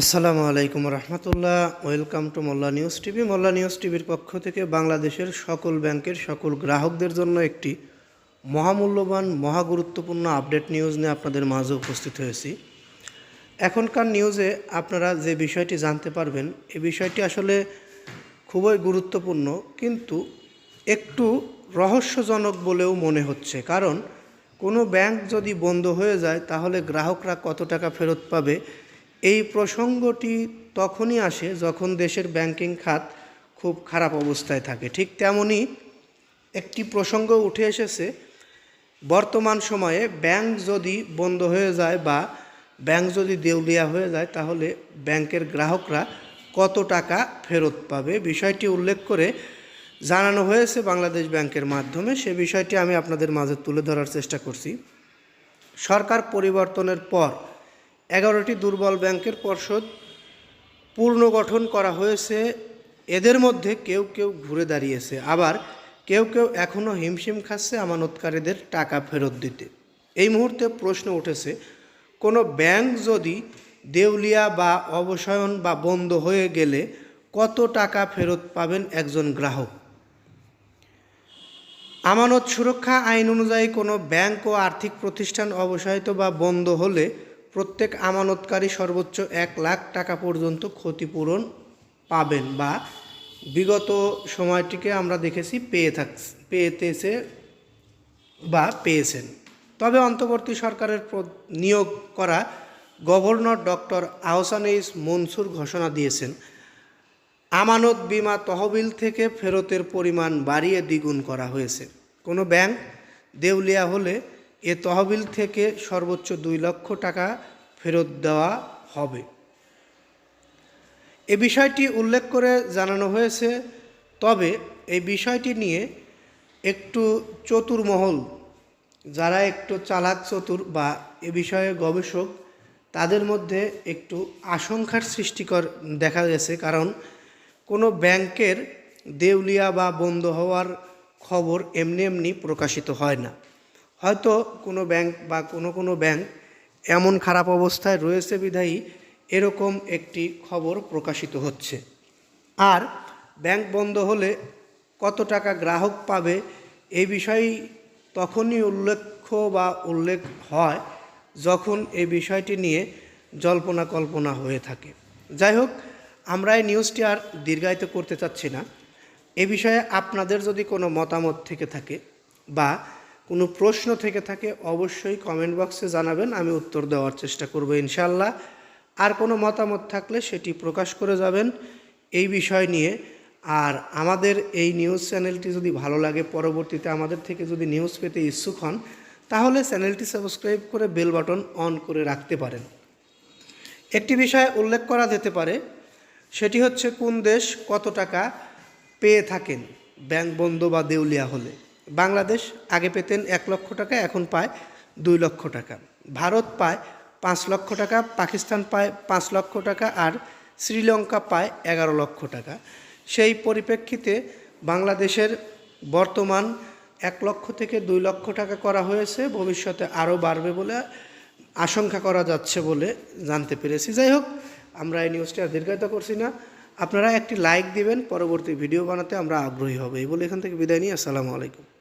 আসসালামু আলাইকুম রহমতুল্লাহ। Welcome to Molla news TV. Molla news টিভির পক্ষ থেকে বাংলাদেশের সকল ব্যাংকের সকল গ্রাহকদের জন্য একটি মহামূল্যবান মহা গুরুত্বপূর্ণ আপডেট নিউজ নিয়ে আপনাদের মাঝে উপস্থিত হয়েছি। এখনকার নিউজে আপনারা যে বিষয়টি জানতে পারবেন, এ বিষয়টি আসলে খুবই গুরুত্বপূর্ণ, কিন্তু একটু রহস্যজনক বলেও মনে হচ্ছে। কারণ কোনো ব্যাংক যদি বন্ধ হয়ে যায়, তাহলে গ্রাহকরা কত টাকা ফেরত পাবে এই প্রসঙ্গটি তখনই আসে যখন দেশের ব্যাংকিং খাত খুব খারাপ অবস্থায় থাকে। ঠিক তেমনই একটি প্রসঙ্গ উঠে এসেছে, বর্তমান সময়ে ব্যাংক যদি বন্ধ হয়ে যায় বা ব্যাংক যদি দেউলিয়া হয়ে যায়, তাহলে ব্যাংকের গ্রাহকরা কত টাকা ফেরত পাবে? বিষয়টি উল্লেখ করে জানানো হয়েছে বাংলাদেশ ব্যাংকের মাধ্যমে। সে বিষয়টি আমি আপনাদের মাঝে তুলে ধরার চেষ্টা করছি। সরকার পরিবর্তনের পর এগারোটি দুর্বল ব্যাংকের পর্ষদ পুনর্গঠন করা হয়েছে। এদের মধ্যে কেউ কেউ ঘুরে দাঁড়িয়েছে। আবার কেউ কেউ এখনও হিমশিম খাচ্ছে আমানতকারীদের টাকা ফেরত দিতে। এই মুহূর্তে প্রশ্ন উঠেছে, কোনো ব্যাংক যদি দেউলিয়া বা অবসায়ন বা বন্ধ হয়ে গেলে কত টাকা ফেরত পাবেন একজন গ্রাহক? আমানত সুরক্ষা আইন অনুযায়ী কোনো ব্যাংক ও আর্থিক প্রতিষ্ঠান অবসায়িত বা বন্ধ হলে প্রত্যেক আমানতকারী সর্বোচ্চ এক লাখ টাকা পর্যন্ত ক্ষতিপূরণ পাবেন বা বিগত সময়টিকে আমরা দেখেছি পেয়ে থাক, পেতেছে বা পেয়েছেন। তবে অন্তর্বর্তী সরকারের নিয়োগ করা গভর্নর ডক্টর আহসানেইস মনসুর ঘোষণা দিয়েছেন, আমানত বিমা তহবিল থেকে ফেরতের পরিমাণ বাড়িয়ে দ্বিগুণ করা হয়েছে। কোনো ব্যাংক দেউলিয়া হলে এ তহবিল থেকে সর্বোচ্চ দুই লক্ষ টাকা ফেরত দেওয়া হবে। এ বিষয়টি উল্লেখ করে জানানো হয়েছে, তবে এই বিষয়টি নিয়ে একটু চতুর্মহল, যারা একটু চালাক চতুর বা এ বিষয়ে গবেষক, তাদের মধ্যে একটু আশঙ্কার সৃষ্টিকর দেখা গেছে। কারণ কোনো ব্যাংকের দেউলিয়া বা বন্ধ হওয়ার খবর এমনি এমনি প্রকাশিত হয় না। হয়তো কোনো ব্যাংক বা কোনো কোনো ব্যাংক এমন খারাপ অবস্থায় রয়েছে বিধায়ী, এরকম একটি খবর প্রকাশিত হচ্ছে। আর ব্যাংক বন্ধ হলে কত টাকা গ্রাহক পাবে এই বিষয় তখনই উল্লেখ্য বা উল্লেখ হয় যখন এই বিষয়টি নিয়ে জল্পনা কল্পনা হয়ে থাকে। যাই হোক, আমরা এই নিউজটি আর দীর্ঘায়িত করতে চাচ্ছি না। এ বিষয়ে আপনাদের যদি কোনো মতামত থেকে থাকে বা কোনো প্রশ্ন থেকে থাকে, অবশ্যই কমেন্ট বক্সে জানাবেন, আমি উত্তর দেওয়ার চেষ্টা করব ইনশাল্লাহ আর কোনো মতামত থাকলে সেটি প্রকাশ করে যাবেন এই বিষয় নিয়ে। আর আমাদের এই নিউজ চ্যানেলটি যদি ভালো লাগে, পরবর্তীতে আমাদের থেকে যদি নিউজ পেতে ইচ্ছুক হন, তাহলে চ্যানেলটি সাবস্ক্রাইব করে বেল বাটন অন করে রাখতে পারেন। একটি বিষয় উল্লেখ করা যেতে পারে, সেটি হচ্ছে কোন দেশ কত টাকা পেয়ে থাকেন, ব্যাংক বন্ধ বা দেউলিয়া হলে। বাংলাদেশ আগে পেতেন এক লক্ষ টাকা, এখন পায় দুই লক্ষ টাকা। ভারত পায় পাঁচ লক্ষ টাকা, পাকিস্তান পায় পাঁচ লক্ষ টাকা আর শ্রীলঙ্কা পায় এগারো লক্ষ টাকা। সেই পরিপ্রেক্ষিতে বাংলাদেশের বর্তমান এক লক্ষ থেকে দুই লক্ষ টাকা করা হয়েছে, ভবিষ্যতে আরও বাড়বে বলে আশঙ্কা করা যাচ্ছে বলে জানতে পেরেছি। যাই হোক, আমরা এই নিউজটি আর দীর্ঘায়িত করছি না। আপনারা একটি লাইক দিবেন, পরবর্তী ভিডিও বানাতে আমরা আগ্রহী হব। এই বলে এখান থেকে বিদায় নিই। আসসালামু আলাইকুম।